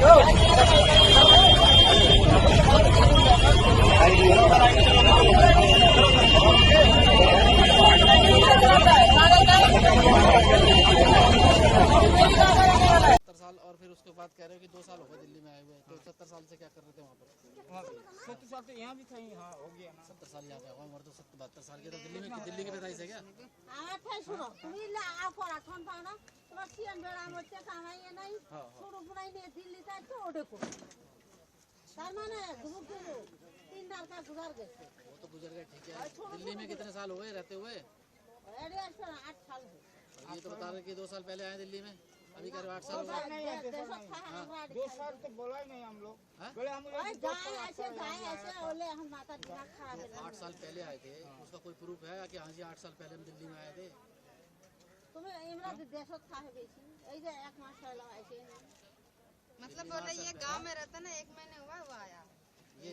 go. बात कह रहे हो कि दो साल हो गए दिल्ली में आए हुए तो सत्तर साल से क्या कर रहे थे वहाँ पर? सत्तर साल तो यहाँ भी था ही हाँ हो गया ना। सत्तर साल यहाँ पे हुआ उम्र तो सत्तर बहत्तर साल के तो दिल्ली में दिल्ली की पैदाइश हाँ। हाँ, हाँ। से क्या तीन वो तो गुजर गए ठीक है। दिल्ली में कितने साल हुए रहते हुए? आठ साल ये तो बता रहे कि दो साल पहले आए दिल्ली में? अभी कर व्हाट्सएप दो साल तो बोला ही नहीं हम लोग। हाँ? बोले हम लोग ऐसे गाय ऐसे हम माता खा आठ साल पहले आए थे। उसका कोई प्रूफ है कि हाँ जी आठ साल पहले हम दिल्ली में आए थे? तुम्हें इमरा है? हाँ? बेची। ऐसे एक मास मतलब बोला ये गाँव में रहता ना एक महीने हुआ वो आया। ये।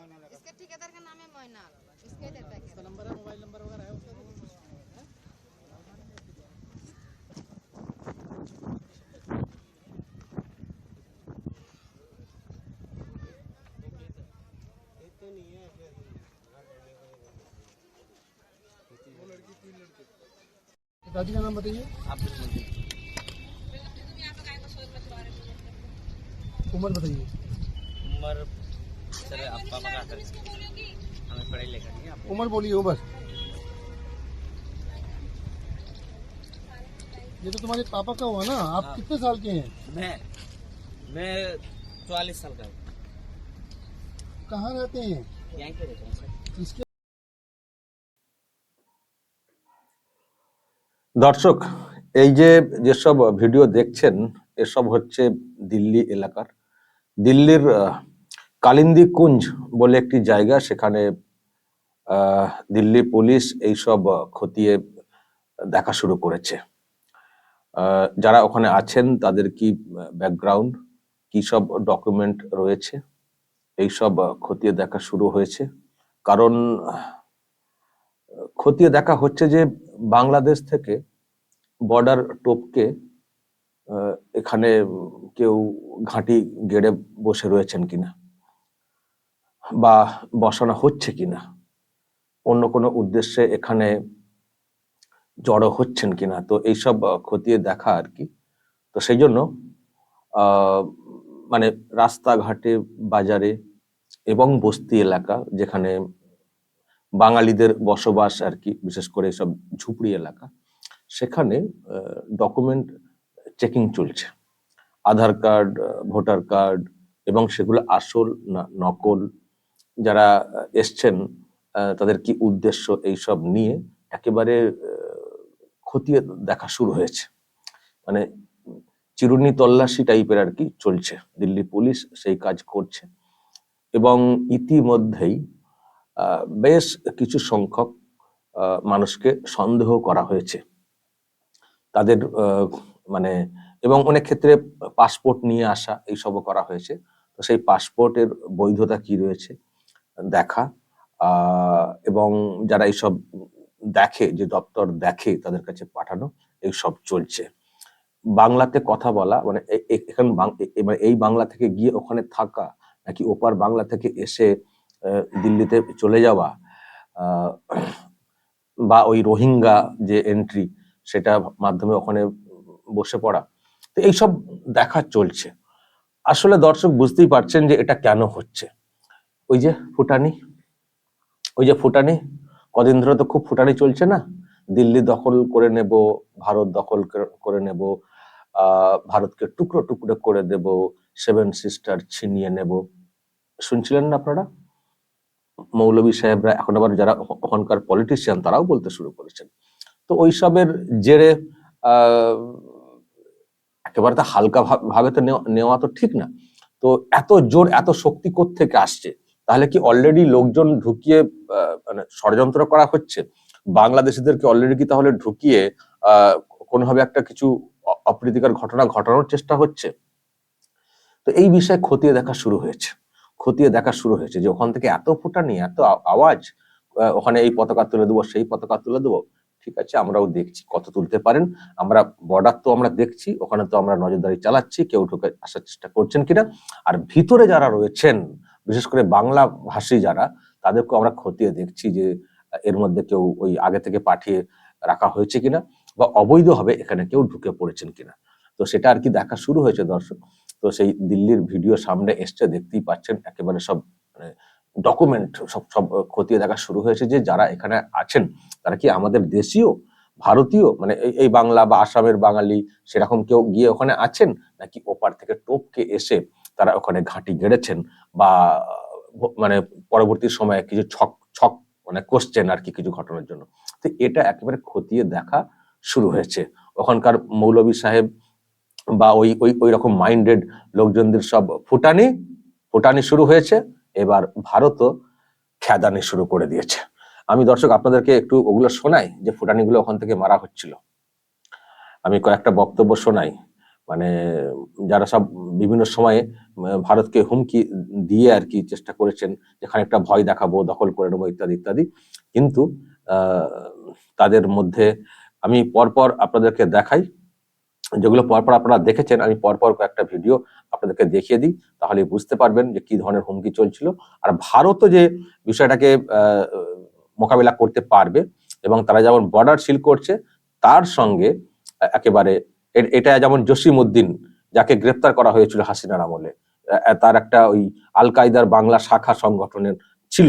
इसके ठेकेदार का नाम है मोइनाल इसके देता है उसका नंबर है मोबाइल नंबर वगैरह है उसका? दादी का नाम बताइए। उम्र बताइए। उम्र सर आप पापा का कर हमें पढ़ाई लिखा नहीं है आप उम्र बोलिए उम्र ये तो तुम्हारे पापा का हुआ ना आप हाँ। कितने साल के हैं मैं मैं चौवालीस साल का हूँ कहाँ रहते हैं यहाँ पे रहता हूँ सर इसके দর্শক এই যে যেসব ভিডিও দেখছেন এসব হচ্ছে দিল্লি এলাকার দিল্লির আহ, কালিন্দি কুঞ্জ বলে একটি জায়গা, সেখানে দিল্লি পুলিশ এইসব খতিয়ে দেখা শুরু করেছে। যারা ওখানে আছেন, তাদের কি ব্যাকগ্রাউন্ড কি সব ডকুমেন্ট রয়েছে? এইসব খতিয়ে দেখা শুরু হয়েছে। কারণ, খতিয়ে দেখা হচ্ছে যে, বাংলাদেশ থেকে বর্ডার টোপকে এখানে কেউ ঘাঁটি গেড়ে বসে রয়েছেন কিনা। বা বসানো হচ্ছে কিনা? অন্য কোনো উদ্দেশ্যে এখানে জড়ো হচ্ছেন কিনা? তো এইসব খতিয়ে দেখা আর কি। তো সেই জন্য মানে রাস্তাঘাটে, বাজারে এবং বস্তি এলাকা যেখানে বাঙালিদের বসবাস আর কি, বিশেষ করে সব ঝুপড়ি এলাকা, সেখানে ডকুমেন্ট চেকিং চলছে। আধার কার্ড ভোটার কার্ড এবং সেগুলো আসল না নকল যারা এসছেন তাদের কি উদ্দেশ্য এইসব নিয়ে একেবারে খতিয়ে দেখা শুরু হয়েছে? মানে চিরুনি তল্লাশি টাইপের আর কি চলছে। দিল্লি পুলিশ সেই কাজ করছে এবং ইতিমধ্যেই বেশ কিছু সংখ্যক মানুষকে সন্দেহ করা হয়েছে। তাদের মানে এবং অনেক ক্ষেত্রে পাসপোর্ট নিয়ে আসা এইসবও করা হয়েছে। তো সেই পাসপোর্টের বৈধতা কি রয়েছে? দেখা এবং যারা এইসব দেখে, যে দপ্তর দেখে তাদের কাছে পাঠানো এইসব চলছে। বাংলাতে কথা বলা মানে এখানে এবার এই বাংলা থেকে গিয়ে ওখানে থাকা, নাকি ওপার বাংলা থেকে এসে দিল্লিতে চলে যাওয়া বা ওই রোহিঙ্গা যে এন্ট্রি সেটা মাধ্যমে ওখানে বসে পড়া, তো এইসব দেখা চলছে। আসলে দর্শক বুঝতেই পারছেন যে এটা কেন হচ্ছে। ওই যে ফুটানি, ওই যে ফুটানি, কদিন ধরে তো খুব ফুটানি চলছে না? দিল্লি দখল করে নেব, ভারত দখল করে- নেব ভারতকে টুকরো টুকরো করে দেব, সেভেন সিস্টার ছিনিয়ে নেব। শুনছিলেন না আপনারা? মৌলভী সাহেবরা এখন আবার যারা ওখানকার পলিটিশিয়ান তারাও বলতে শুরু করেছেন। তো ওইসবের জেরে একেবারে তো হালকা ভাবে তো নেওয়া- নেওয়া তো ঠিক না। তো এত জোর, এত শক্তি থেকে আসছে? তাহলে কি অলরেডি লোকজন ঢুকিয়ে মানে ষড়যন্ত্র করা হচ্ছে? বাংলাদেশিদেরকে অলরেডি কি তাহলে ঢুকিয়ে কোনোভাবে একটা কিছু অপ্রীতিকর ঘটনা ঘটানোর চেষ্টা হচ্ছে? তো এই বিষয়ে খতিয়ে দেখা শুরু হয়েছে। খতিয়ে দেখা শুরু হয়েছে যে ওখান থেকে এত ফুটানি, এত আওয়াজ ওখানে এই পতাকা তুলে দেবো, সেই পতাকা তুলে দেবো। ঠিক আছে, আমরাও দেখছি কত তুলতে পারেন। আমরা বর্ডার তো আমরা দেখছি, ওখানে তো আমরা নজরদারি চালাচ্ছি, কেউ ঢুকে আসার চেষ্টা করছেন কিনা? আর ভিতরে যারা রয়েছেন বিশেষ করে বাংলা ভাষী যারা তাদেরকে আমরা খতিয়ে দেখছি যে, এর মধ্যে কেউ ওই আগে থেকে পাঠিয়ে রাখা হয়েছে কিনা বা অবৈধভাবে এখানে কেউ ঢুকে পড়েছেন কিনা। তো সেটা আর কি দেখা শুরু হয়েছে দর্শক। তো সেই দিল্লির ভিডিও সামনে এসছে, দেখতেই পাচ্ছেন একেবারে সব মানে ডকুমেন্ট সব সব খতিয়ে দেখা শুরু হয়েছে যে, যারা এখানে আছেন, তারা কি আমাদের দেশীয়, ভারতীয় মানে এই- এই বাংলা বা আসামের বাঙালি সেরকম কেউ গিয়ে ওখানে আছেন? নাকি ওপার থেকে টোপকে এসে তারা ওখানে ঘাঁটি গেড়েছেন বা মানে পরবর্তী সময়ে কিছু ছক ছক মানে কোশ্চেন আর কি কিছু ঘটনার জন্য। তো এটা একেবারে খতিয়ে দেখা শুরু হয়েছে। ওখানকার মৌলভী সাহেব বা ওই ওই ওই রকম মাইন্ডেড লোকজনদের সব ফুটানি ফুটানি শুরু হয়েছে। এবার ভারতও খেদানি শুরু করে দিয়েছে। আমি দর্শক আপনাদেরকে একটু ওগুলো শোনাই যে ফুটানিগুলো ওখান থেকে মারা হচ্ছিল। আমি কয়েকটা বক্তব্য শোনাই। মানে যারা সব বিভিন্ন সময়ে ভারতকে হুমকি দিয়ে আর কি চেষ্টা করেছেন যেখানে একটা ভয় দেখাবো, দখল করে নেব ইত্যাদি ইত্যাদি। কিন্তু তাদের মধ্যে আমি পরপর আপনাদেরকে দেখাই। যেগুলো পরপর আপনারা দেখেছেন, আমি পরপর কয়েকটা ভিডিও আপনাদেরকে দেখিয়ে দিই। তাহলে বুঝতে পারবেন যে কি ধরনের হুমকি চলছিল। আর ভারতও যে বিষয়টাকে মোকাবিলা করতে পারবে এবং তারা যেমন বর্ডার সিল করছে, তার সঙ্গে একেবারে এটা যেমন জসিম উদ্দিন যাকে গ্রেপ্তার করা হয়েছিল হাসিনার আমলে তার একটা ওই আল কায়দার বাংলা শাখা সংগঠনের ছিল।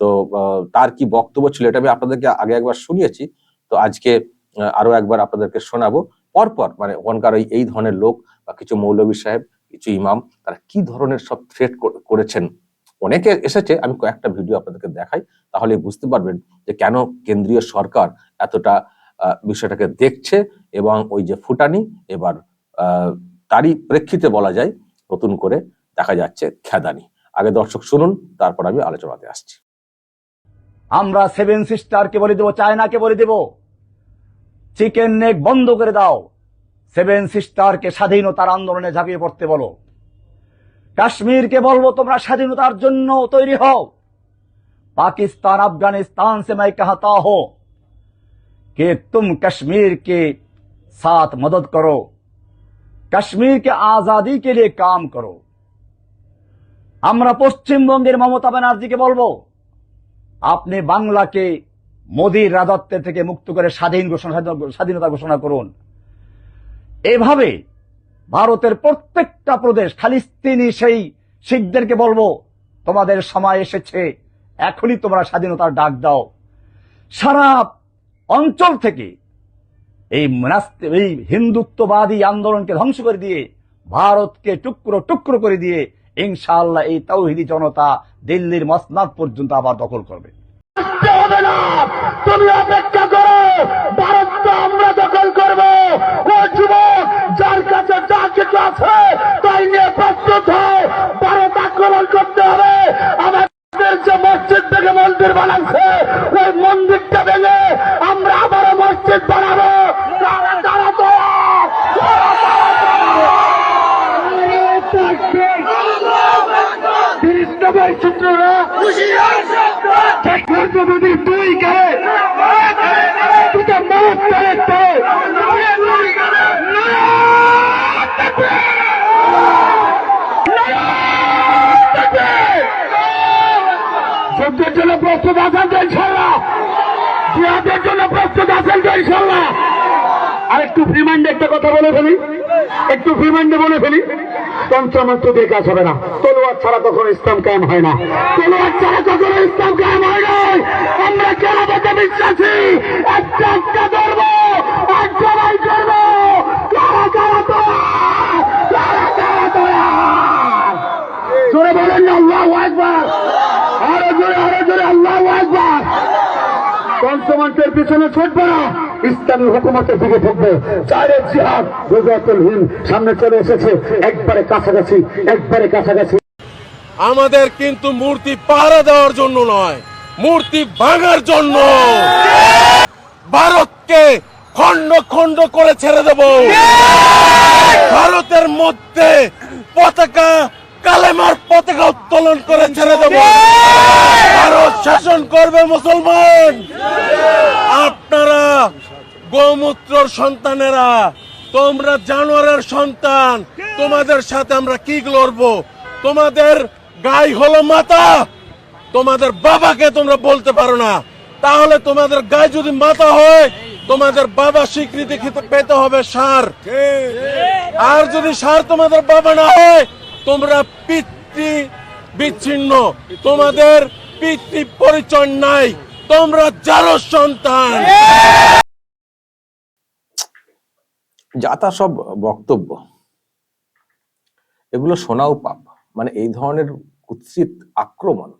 তো তার কি বক্তব্য ছিল এটা আমি আপনাদেরকে আগে একবার শুনিয়েছি। তো আজকে আরও একবার আপনাদেরকে শোনাবো। পরপর মানে ওখানকার ওই এই ধরনের লোক বা কিছু মৌলভী সাহেব, কিছু ইমাম, তারা কি ধরনের সব থ্রেট করেছেন? অনেকে এসেছে, আমি কয়েকটা ভিডিও আপনাদেরকে দেখাই, তাহলে বুঝতে পারবেন যে কেন কেন্দ্রীয় সরকার এতটা বিষয়টাকে দেখছে এবং ওই যে ফুটানি এবার তারই প্রেক্ষিতে বলা যায় নতুন করে দেখা যাচ্ছে খেদানি। আগে দর্শক শুনুন, তারপর আমি আলোচনাতে আসছি। আমরা সেভেন সিস্টারকে বলে দেব চায়নাকে বলে দেব চিকেন নেক বন্ধ করে দাও। সেভেন সিস্টারকে স্বাধীনতার আন্দোলনে ঝাঁপিয়ে পড়তে বলো। কাশ্মীরকে বলব, তোমরা স্বাধীনতার জন্য তৈরি হও। পাকিস্তান, আফগানিস্তান সে মাই কাহাতা হোক कि तुम कश्मीर के साथ मदद करो कश्मीर के आजादी के लिए काम करो আমরা পশ্চিমবঙ্গের মমতা ব্যানার্জিকে বলবো আপনি বাংলাকে মোদীর রাজত্বের থেকে মুক্ত করে স্বাধীন ঘোষণা স্বাধীনতা ঘোষণা করুন এভাবে ভারতের প্রত্যেকটা প্রদেশ খালিস্তিনি সেই শিখদেরকে বলবো তোমাদের সময় এসেছে এখনই তোমরা স্বাধীনতার ডাক দাও সারা অঞ্চল থেকে এই এই হিন্দুত্ববাদী আন্দোলনকে ধ্বংস করে দিয়ে, ভারতকে টুকরো টুকরো করে দিয়ে ইনশাআল্লাহ এই তৌহিদি জনতা দিল্লির মসনাদ পর্যন্ত আবার দখল করবে। তুমি অপেক্ষা করো। ভারত তো আমরা দখল করব। ও যুবক, যার কাছে যা কিছু আছে, তাই নিয়ে প্রস্তুত হয় ভারত আক্রমণ করতে হবে আমাদের যে মসজিদ থেকে মন্দির বানাচ্ছে ওই মন্দিরটা ভেঙে আমরা আবারও মসজিদ বানাবো তারা তারা তৈরি তিরিশ নম্বর চিত্ররা ঠাকুর যদি দুই গায়ে দুটো মত করে যুদ্ধের জন্য প্রস্তুত আছেন তো ইনশাল্লাহ জিহাদের জন্য প্রস্তুত আছেন তো ইনশাল্লাহ আর একটু ফ্রিমাইন্ডে একটা কথা বলে ফেলি। একটু ফ্রিমাইন্ডে বলে ফেলি। পঞ্চমন্ত্র দিয়ে কাজ হবে না। তলোয়ার ছাড়া কখনো ইসলাম কায়েম হয় না। তলোয়ার ছাড়া কখনো ইসলাম কায়েম হয় নাই। আমরা কেরামতে বিশ্বাসী? একটা একটা ধর্ম এক জবাই করব। কারা কারা তোরা কারা কারা তোরা জোরে বলেন না, আল্লাহ একবার আরও জোরে আরও জোরে, আল্লাহ একবার পঞ্চমন্ত্রের পিছনে ছুটবে না। ইসলামী হুকুমতের দিকে ঢুকবে চারের জিহাদ গুজরাতুল হিন্দ, সামনে চলে এসেছে। একবারে কাছাকাছি একবারে কাছাকাছি। আমাদের কিন্তু মূর্তি পাহারা দেওয়ার জন্য নয়, মূর্তি ভাঙার জন্য। ভারতকে খণ্ড খণ্ড করে ছেড়ে দেব। ভারতের মধ্যে পতাকা কালেমার পতাকা উত্তোলন করে ছেড়ে দেব। ভারত শাসন করবে মুসলমান। আপনারা গোমূত্রর সন্তানেরা তোমরা জানোয়ারের সন্তান। তোমাদের সাথে আমরা কি লড়বো? তোমাদের গাই হলো মাতা। তোমাদের বাবাকে তোমরা বলতে পারো না। তাহলে তোমাদের গায়ে যদি মাথা হয় তোমাদের বাবা স্বীকৃতি পেতে হবে সার। আর যদি সার তোমাদের বাবা না হয় তোমরা পিতৃ বিচ্ছিন্ন, তোমাদের পিতৃ পরিচয় নাই, তোমরা যারো সন্তান। যা তা সব বক্তব্য। এগুলো শোনাও পাপ। মানে এই ধরনের কুৎসিত আক্রমণ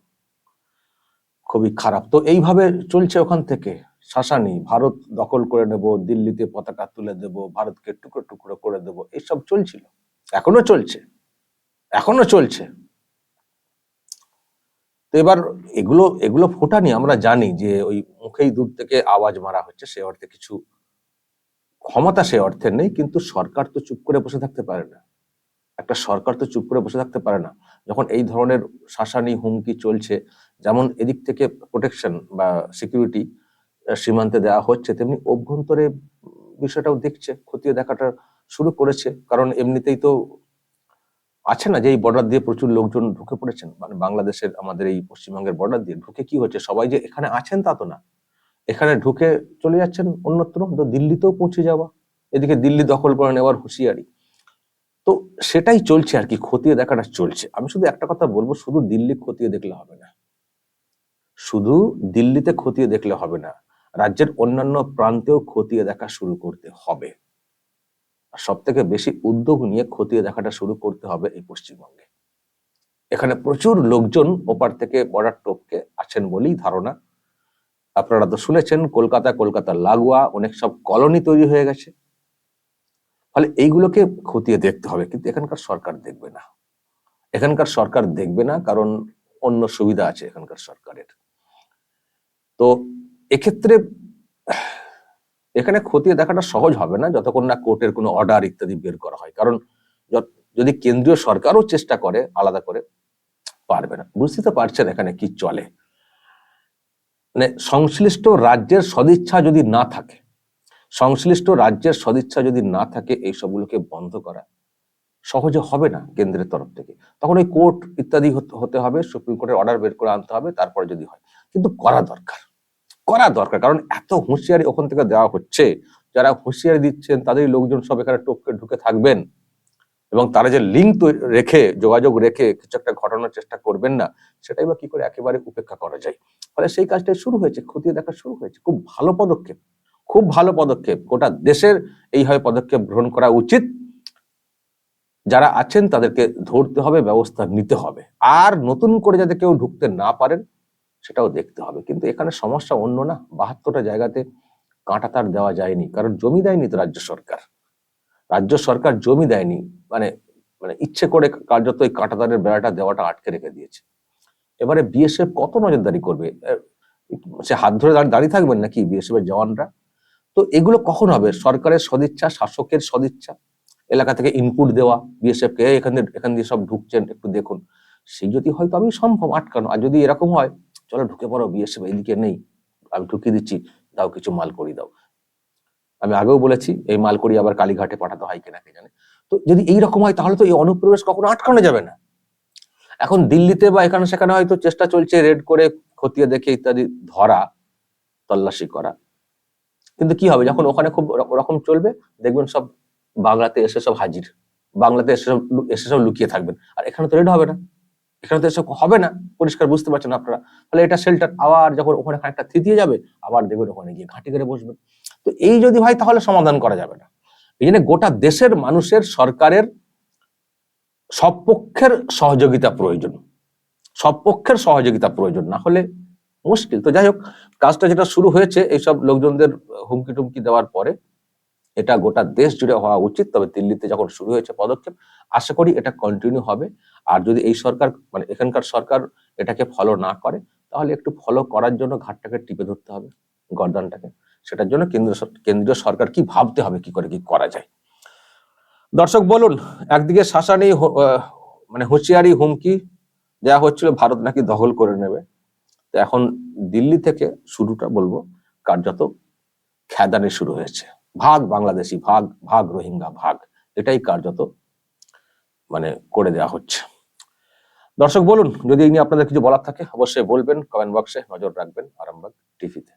খুবই খারাপ। তো এইভাবে চলছে ওখান থেকে। শাসানি, ভারত দখল করে নেব, দিল্লিতে পতাকা তুলে দেব, ভারতকে টুকরো টুকরো করে দেব, এসব চলছিল। এখনও চলছে। এখনও চলছে। তো এবার এগুলো এগুলো ফোটানি আমরা জানি যে ওই মুখেই দূর থেকে আওয়াজ মারা হচ্ছে, সে অর্থে কিছু ক্ষমতা সে অর্থে নেই, কিন্তু সরকার তো চুপ করে বসে থাকতে পারে না। একটা সরকার তো চুপ করে বসে থাকতে পারে না। যখন এই ধরনের শাসানি হুমকি চলছে, যেমন এদিক থেকে প্রোটেকশন বা সিকিউরিটি সীমান্তে দেওয়া হচ্ছে, তেমনি অভ্যন্তরে বিষয়টাও দেখছে, খতিয়ে দেখাটা শুরু করেছে। কারণ এমনিতেই তো আছে না যে এই বর্ডার দিয়ে প্রচুর লোকজন ঢুকে পড়েছেন? মানে বাংলাদেশের আমাদের এই পশ্চিমবঙ্গের বর্ডার দিয়ে ঢুকে কি হচ্ছে? সবাই যে এখানে আছেন তা তো না। এখানে ঢুকে চলে যাচ্ছেন অন্যত্র, তো দিল্লিতেও পৌঁছে যাওয়া। এদিকে দিল্লি দখল করে নেওয়ার হুঁশিয়ারি। তো সেটাই চলছে আর কি, খতিয়ে দেখাটা চলছে। আমি শুধু একটা কথা বলব, শুধু দিল্লি খতিয়ে দেখলে হবে না। শুধু দিল্লিতে খতিয়ে দেখলে হবে না, রাজ্যের অন্যান্য প্রান্তেও খতিয়ে দেখা শুরু করতে হবে। সব থেকে বেশি উদ্যোগ নিয়ে খতিয়ে দেখাটা শুরু করতে হবে এই পশ্চিমবঙ্গে। এখানে প্রচুর লোকজন ওপার থেকে বর্ডার টোপকে আছেন বলেই ধারণা। আপনারা তো শুনেছেন, কলকাতা কলকাতা লাগোয়া, অনেক সব কলোনি তৈরি হয়ে গেছে। ফলে এইগুলোকে খতিয়ে দেখতে হবে, কিন্তু এখানকার সরকার দেখবে না। এখানকার সরকার দেখবে না, কারণ অন্য সুবিধা আছে এখানকার সরকারের। তো এক্ষেত্রে এখানে খতিয়ে দেখাটা সহজ হবে না যতক্ষণ না কোর্টের কোনো অর্ডার ইত্যাদি বের করা হয়। কারণ যদি কেন্দ্রীয় সরকারও চেষ্টা করে আলাদা করে, পারবে না। বুঝতে তো পারছেন এখানে কি চলে। মানে সংশ্লিষ্ট রাজ্যের সদিচ্ছা যদি না থাকে, সংশ্লিষ্ট রাজ্যের সদিচ্ছা যদি না থাকে এই সবগুলোকে বন্ধ করা সহজে হবে না কেন্দ্রের তরফ থেকে। তখন ওই কোর্ট ইত্যাদি হতে হবে, সুপ্রিম কোর্টের অর্ডার বের করে আনতে হবে, তারপরে যদি হয়। কিন্তু করা দরকার। করা দরকার। কারণ এত হুঁশিয়ারি ওখান থেকে দেওয়া হচ্ছে, যারা হুঁশিয়ারি দিচ্ছেন তাদেরই লোকজন সব এখানে টপকে ঢুকে থাকবেন। এবং তারা যে লিঙ্ক রেখে, যোগাযোগ রেখে কিছু একটা ঘটানোর চেষ্টা করবেন না, সেটাই বা কি করে একেবারে উপেক্ষা করা যায়। ফলে সেই কাজটাই শুরু হয়েছে, খতিয়ে দেখা শুরু হয়েছে। খুব ভালো পদক্ষেপ, খুব ভালো পদক্ষেপ। গোটা দেশের এইভাবে পদক্ষেপ গ্রহণ করা উচিত। যারা আছেন তাদেরকে ধরতে হবে, ব্যবস্থা নিতে হবে। আর নতুন করে যাতে কেউ ঢুকতে না পারেন সেটাও দেখতে হবে। কিন্তু এখানে সমস্যা অন্য না। বাহাত্তরটা জায়গাতে কাঁটা তার দেওয়া যায়নি। কারণ জমি দেয়নি তো রাজ্য সরকার। রাজ্য সরকার জমি দেয়নি। মানে মানে ইচ্ছে করে কার্যত এই কাঁটাতারের বেড়াটা দেওয়াটা আটকে রেখে দিয়েছে। এবারে বিএসএফ কত নজরদারি করবে? সে হাত ধরে দাঁড়- দাঁড়িয়ে থাকবেন নাকি বিএসএফ এর জওয়ানরা? তো এগুলো কখন হবে? সরকারের সদিচ্ছা, শাসকের সদিচ্ছা? এলাকা থেকে ইনপুট দেওয়া বিএসএফ কে এখান দিয়ে এখান দিয়ে সব ঢুকছেন, একটু দেখুন। সেই যদি হয় তবেই সম্ভব আটকানো। আর যদি এরকম হয় চলো ঢুকে পড়ো বিএসএফ এইদিকে নেই, আমি ঢুকিয়ে দিচ্ছি, দাও কিছু মাল করি দাও। আমি আগেও বলেছি, এই মাল করি আবার কালীঘাটে পাঠাতে হয় কিনা কে জানে। তো যদি এইরকম হয়, তাহলে তো এই অনুপ্রবেশ কখনো আটকানো যাবে না। এখন দিল্লিতে বা এখানে সেখানে হয়তো চেষ্টা চলছে রেড করে খতিয়ে দেখে ইত্যাদি ধরা, তল্লাশি করা। কিন্তু কি হবে, যখন ওখানে খুব ওর- ওরকম চলবে, দেখবেন সব বাংলাতে এসে সব হাজির। বাংলাতে এসে সব এসে সব লুকিয়ে থাকবেন। আর এখানে তো রেড হবে না। এখানে তো এসব হবে না। পরিষ্কার বুঝতে পারছেন আপনারা। ফলে এটা শেল্টার আবার যখন ওখানে খানিকটা থিতিয়ে যাবে, আবার দেখবেন ওখানে গিয়ে ঘাঁটি করে বসবেন তো এই যদি হয়, তাহলে সমাধান করা যাবে না। এই জন্য গোটা দেশের মানুষের সরকারের সব পক্ষের সহযোগিতা প্রয়োজন। সব পক্ষের সহযোগিতা প্রয়োজন, না হলে মুশকিল। তো যাই হোক, কাজটা যেটা শুরু হয়েছে, এইসব লোকজনদের হুমকি টুমকি দেওয়ার পরে এটা গোটা দেশ জুড়ে হওয়া উচিত। তবে দিল্লিতে যখন শুরু হয়েছে পদক্ষেপ, আশা করি এটা কন্টিনিউ হবে। আর যদি এই সরকার মানে এখানকার সরকার এটাকে ফলো না করে, তাহলে একটু ফলো করার জন্য ঘাটটাকে টিপে ধরতে হবে, গর্দানটাকে। সেটার জন্য কেন্দ্র কেন্দ্রীয় সরকার কি ভাবতে হবে, কি করে কি করা যায়? দর্শক, বলুন, একদিকে শাসানি মানে হুঁশিয়ারি হুমকি দেওয়া হচ্ছিল, ভারত নাকি দখল করে নেবে। তো এখন দিল্লি থেকে শুরুটা বলব, কার্যত খেদানি শুরু হয়েছে। ভাগ বাংলাদেশি, ভাগ ভাগ রোহিঙ্গা, ভাগ। এটাই কার্যত মানে করে দেওয়া হচ্ছে। দর্শক, বলুন, যদি এই নিয়ে আপনাদের কিছু বলার থাকে, অবশ্যই বলবেন কমেন্ট বক্সে নজর রাখবেন, আরামবাগ টিভিতে